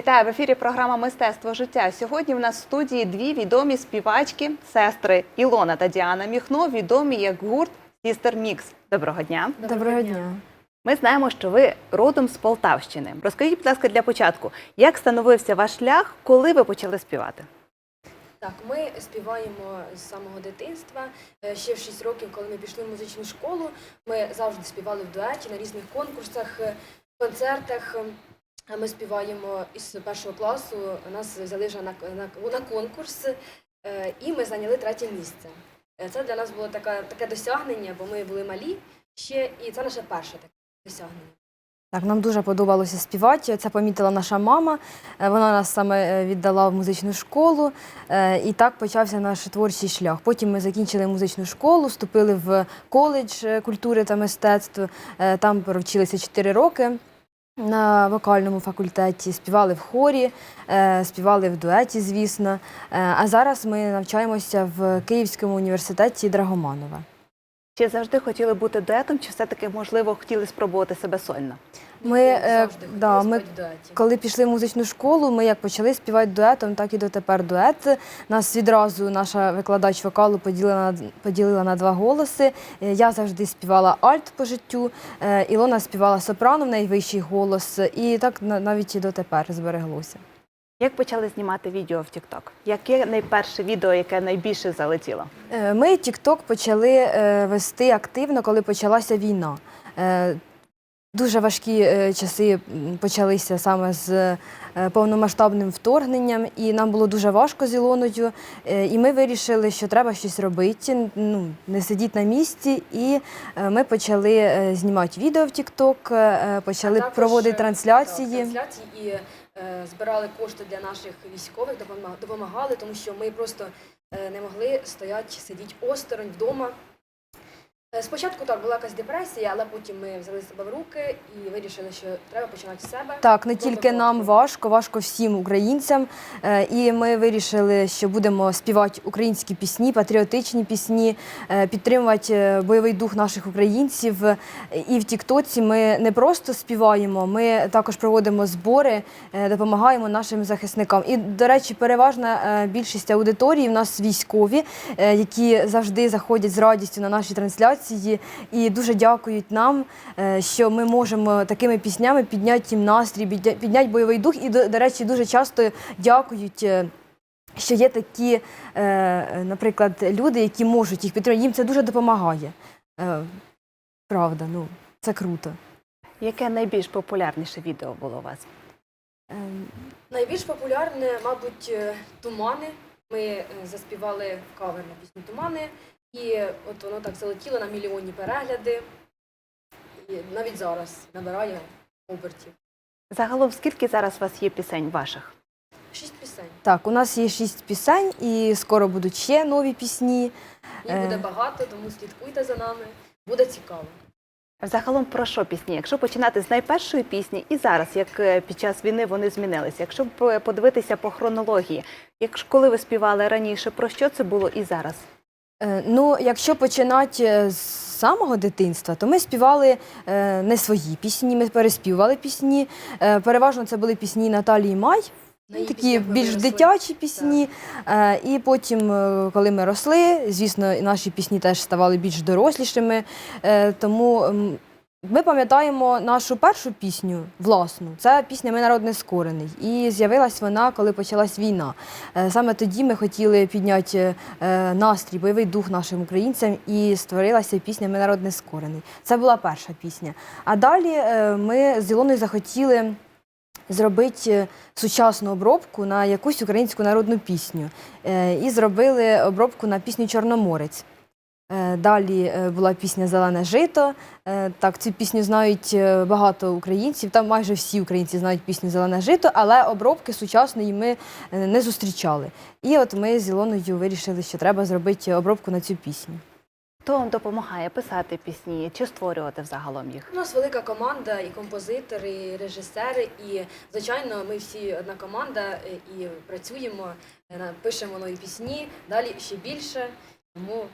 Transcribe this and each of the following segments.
Вітаю в ефірі. Програма Мистецтво життя. Сьогодні в нас в студії дві відомі співачки, сестри Ілона та Діана Міхно, відомі як гурт Сістер Мікс. Доброго дня. Доброго дня. Ми знаємо, що ви родом з Полтавщини. Розкажіть, будь ласка, для початку, як становився ваш шлях, коли ви почали співати? Так, ми співаємо з самого дитинства. Е, Ще в 6 років, коли ми пішли в музичну школу, ми завжди співали в дуеті на різних конкурсах, е, концертах. Ми співаємо із першого класу. Нас взяли вже на, на, на конкурс, е, і ми зайняли третє місце. Е, Це для нас було таке, таке досягнення, бо ми були малі ще, і це наше перше таке досягнення. Так, нам дуже подобалося співати. Це помітила наша мама. Е, Вона нас саме віддала в музичну школу, і так почався наш творчий шлях. Потім ми закінчили музичну школу, вступили в коледж культури та мистецтв. Там провчилися 4 роки. На вокальному факультеті співали в хорі, е, співали в дуеті, звісно. Е, А зараз ми навчаємося в Київському університеті Драгоманова. Чи завжди хотіли бути дуетом, чи все-таки, можливо, хотіли спробувати себе сольно? Ми, е, завжди да, ми. Коли пішли в музичну школу, ми як почали співати дуетом, так і дотепер дует. Нас відразу наша викладач вокалу поділила на поділила на два голоси. Е, Я завжди співала альт по життю, е, Ілона співала сопрано, в найвищий голос, і так на- навіть і дотепер збереглося. Як почали знімати відео в TikTok? Яке найперше відео, яке найбільше залетіло? Е, Ми TikTok почали е, вести активно, коли почалася війна. Е, Дуже важкі часи почалися саме з повномасштабним вторгненням, і нам було дуже важко з Ілоною. І ми вирішили, що треба щось робити, ну, не сидіти на місці. І ми почали знімати відео в TikTok, почали А також, проводити трансляції. Так, трансляції і збирали кошти для наших військових, допома- допомагали, тому що ми просто е, не могли стояти, сидіти осторонь вдома. Е, Спочатку так була якась депресія, але потім ми взяли себе в руки і вирішили, що треба починати з себе. Так, не тільки нам важко, важко всім українцям. Е, І ми вирішили, що будемо співати українські пісні, патріотичні пісні, е, підтримувати бойовий дух наших українців. І в Тіктоці ми не просто співаємо, ми також проводимо збори, допомагаємо нашим захисникам. І, до речі, переважна більшість аудиторії в нас військові, які завжди заходять з радістю на наші трансляції і дуже дякують нам, е, що ми можемо такими піснями підняти їм настрій, підняти бойовий дух. І, до, речі, дуже часто дякують. е, Що є такі, е, наприклад, люди, які можуть їх підтримати, їм це дуже допомагає. Правда, ну це круто. Яке найбільш популярніше відео було у вас? Найбільш популярне, мабуть, тумани. Ми заспівали кавер на пісню Тумани, і от воно так залетіло на мільйонні перегляди. І навіть зараз набирає обертів. Загалом, скільки зараз у вас є пісень ваших? Шість пісень. Так, у нас є шість пісень, і скоро будуть ще нові пісні. Їх Е. буде багато, тому слідкуйте за нами. Буде цікаво. Загалом про що пісні? Якщо починати з найпершої пісні і зараз, як е, під час війни вони змінилися, якщо подивитися по хронології, якщо коли ви співали раніше, про що це було і зараз? Е, Ну, якщо починати е, з самого дитинства, то ми співали е, не свої пісні, ми переспівали пісні. Переважно це були пісні Наталії Май. На Такі пісні більш дитячі пісні. Так. І потім, коли ми росли, звісно, і наші пісні теж ставали більш дорослішими. Тому ми пам'ятаємо нашу першу пісню власну. Це пісня Ми народ нескорений. І з'явилась вона, коли почалась війна. Е, Саме тоді ми хотіли підняти е, настрій, бойовий дух нашим українцям, і створилася пісня Ми народ нескорений. Це була перша пісня. А далі е, ми з Ілоною захотіли зробити сучасну обробку на якусь українську народну пісню. І зробили обробку на пісню Чорноморець. Далі е, була пісня Зелене жито. Е, Так, цю пісню знають е, багато українців. Там майже всі українці знають пісню Зелене жито, але обробки сучасної ми не зустрічали. І от ми з Ілоною вирішили, що треба зробити обробку на цю пісню. Хто вам допомагає писати пісні чи створювати взагалом їх? У нас велика команда, і композитори, і режисери, і звичайно, ми всі одна команда і працюємо, пишемо нові пісні, далі ще більше. Тому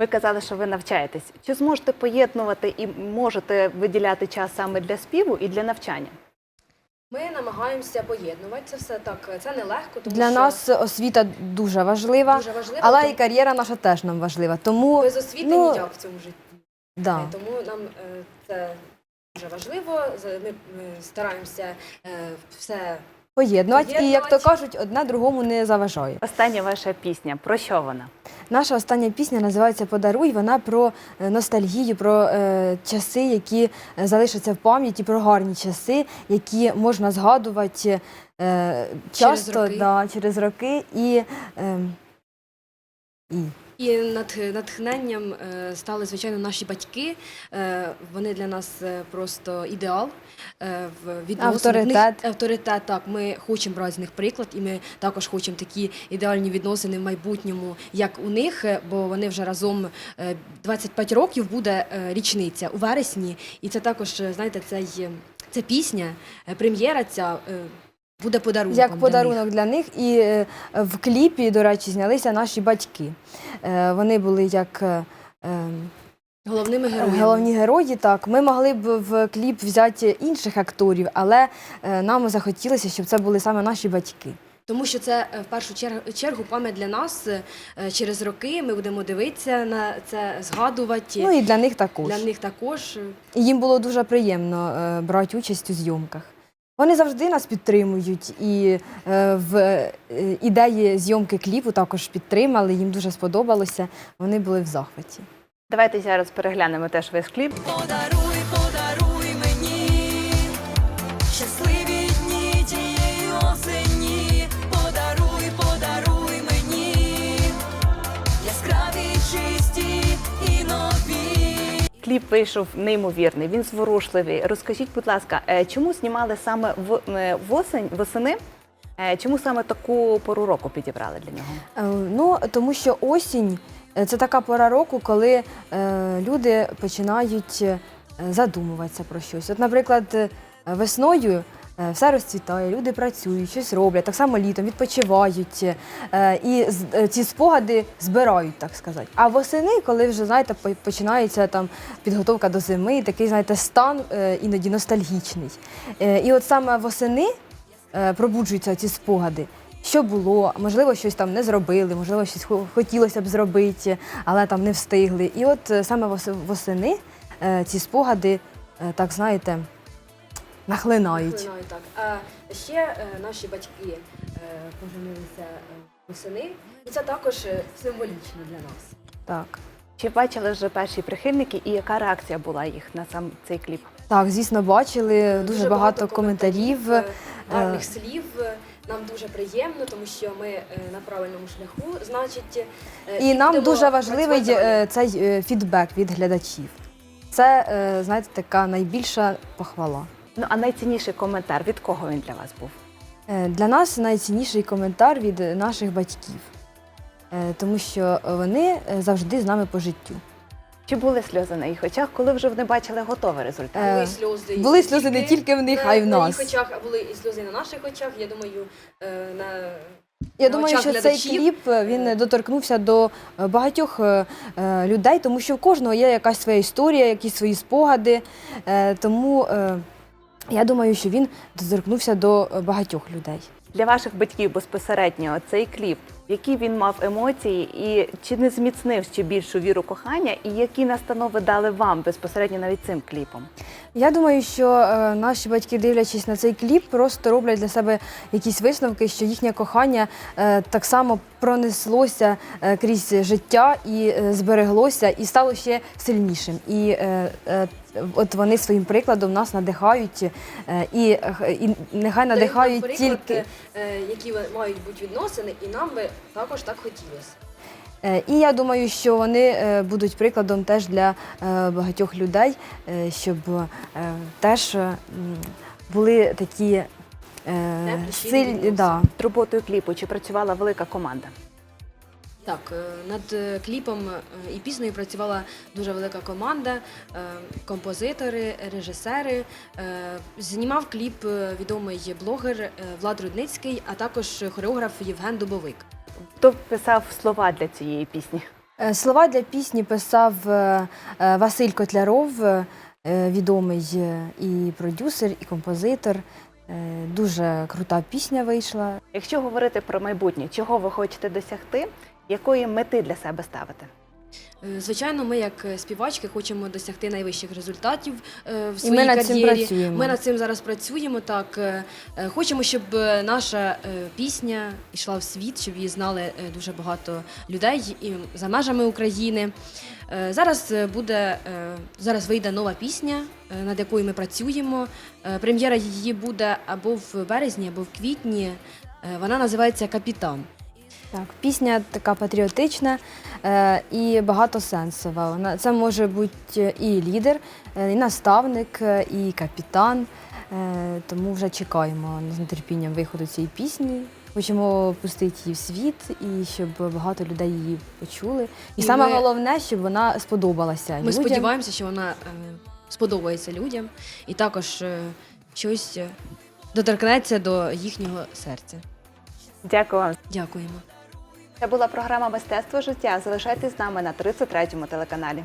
Ви казали, що ви навчаєтесь. Чи зможете поєднувати і можете виділяти час саме для співу і для навчання? Ми намагаємося поєднувати це все так. Це нелегко, тому Для що нас освіта дуже важлива, дуже важливо. але тому і кар'єра наша теж нам важлива. Тому без освіти ну, ніяк в цьому житті. да. Е, Тому нам е, це дуже важливо. З- Ми, ми стараємося е, все поєднувати. І як то кажуть, одне другому не заважає. Остання ваша пісня. Про що вона? Наша остання пісня називається Подаруй. Вона про е, ностальгію, про е, часи, які е, залишаться в пам'яті, про гарні часи, які можна згадувати е, часто роки. Да, через роки. І, е, і І над натхненням е, стали звичайно наші батьки. Е, Вони для нас е, просто ідеал в. Авторитет. Авторитет. Так, ми хочемо брати з них приклад, і ми також хочемо такі ідеальні відносини в майбутньому, як у них, бо вони вже разом е, 25 років буде річниця у вересні. І це також, знаєте, цей, е, ця пісня, прем'єра ця. Буде подарунком як для подарунок них. для них. І е, в кліпі, до речі, знялися наші батьки. Е, Вони були як. е, е, головними героями. Головні герої, так. Ми могли б в кліп взяти інших акторів, але нам захотілося, щоб це були саме наші батьки. Тому що це в першу чергу, пам'ять для нас через роки. Ми будемо дивитися на це, згадувати. Ну і для них також. Для них також. І їм було дуже приємно брати участь у зйомках. Вони завжди нас підтримують, і е, в е, ідеї зйомки кліпу також підтримали. Їм дуже сподобалося. Вони були в захваті. Давайте зараз переглянемо теж весь кліп. Кліп вийшов неймовірний, він зворушливий. Розкажіть, будь ласка, е, чому знімали саме в е, восень, восени? Е, Чому саме таку пору року підібрали для нього? Ну, тому що осінь це така пора року, коли люди починають задумуватися про щось. От, наприклад, весною все розцвітає, люди працюють, щось роблять, так само літом відпочивають е, і е, ці спогади збирають, так сказати. А восени, коли вже знаєте, починається там підготовка до зими, такий знаєте, стан е, іноді ностальгічний. Е, І от саме восени е, пробуджуються ці спогади. Що було, можливо, щось там не зробили, можливо, щось хотілося б зробити, але там не встигли. І от е, саме восени е, ці спогади, е, так знаєте, нахлинають. Так. А ще е, наші батьки е, поженилися е, восени, і це також е, символічно для нас. Так. Чи бачили вже перші прихильники і яка реакція була їх на сам цей кліп? Так, звісно, бачили дуже, багато коментарів. е, гарних е, слів. Нам дуже приємно, тому що ми е, на правильному шляху, значить. е, І нам будемо дуже важливий працювати далі. е, цей е, фідбек від глядачів. Це, е, знаєте, така найбільша похвала. Ну а найцінніший коментар від кого він для вас був? Е, Для нас найцінніший коментар від наших батьків, Е, тому що вони е, завжди з нами по життю. Чи були сльози на їх очах, коли вже вони бачили готовий результат? Були сльози. були сльози не тільки в них, на, а й в на нас. їх очах, а були і сльози на наших очах. Я думаю, на Я на думаю, очах що цей кліп він доторкнувся до багатьох людей, тому що в кожного є якась своя історія, якісь свої спогади. Тому я думаю, що він доторкнувся до е, багатьох людей. Для ваших батьків безпосередньо цей кліп, які він мав емоції, і чи не зміцнив ще більшу віру кохання, і які настанови дали вам безпосередньо навіть цим кліпом? Я думаю, що е, наші батьки, дивлячись на цей кліп, просто роблять для себе якісь висновки, що їхнє кохання е, так само пронеслося е, крізь життя і е, збереглося, і стало ще сильнішим. І е, е, от вони своїм прикладом нас надихають, і, і нехай надихають приклад, тільки. які ви- мають бути відносини, і нам би також так хотілося. Е, І я думаю, що вони е, будуть прикладом теж для е, багатьох людей, щоб теж були такі сильні. Да. Роботою кліпу чи працювала велика команда? Так, над кліпом і піснею працювала дуже велика команда, композитори, режисери. Знімав кліп відомий блогер Влад Рудницький, а також хореограф Євген Дубовик. Хто писав слова для цієї пісні? Е, Слова для пісні писав е, е, Василь Котляров, відомий і продюсер, і композитор. Дуже крута пісня вийшла. Якщо говорити про майбутнє, чого ви хочете досягти, якої мети для себе ставите? Е, Звичайно, ми як е, співачки хочемо досягти найвищих результатів е, в І своїй ми над цим працюємо. Ми над цим зараз працюємо. Так хочемо, щоб наша пісня йшла в світ, щоб її знали дуже багато людей і за межами України. Зараз буде зараз вийде нова пісня, над якою ми працюємо. Прем'єра її буде або в березні, або в квітні. Вона називається Капітан. Так, пісня така патріотична е, і багатосенсова. Вона це може бути і лідер, е, і наставник, е, і капітан. Е, тому вже чекаємо з нетерпінням виходу цієї пісні. Хочемо пустити її в світ і щоб багато людей її почули. І, І саме ми- головне, щоб вона сподобалася. Ми людям. сподіваємося, що вона е, сподобається людям і також е, щось доторкнеться до їхнього серця. Дякую вам. Дякуємо. Це була програма Мистецтво життя. Залишайтесь з нами на 33-му телеканалі.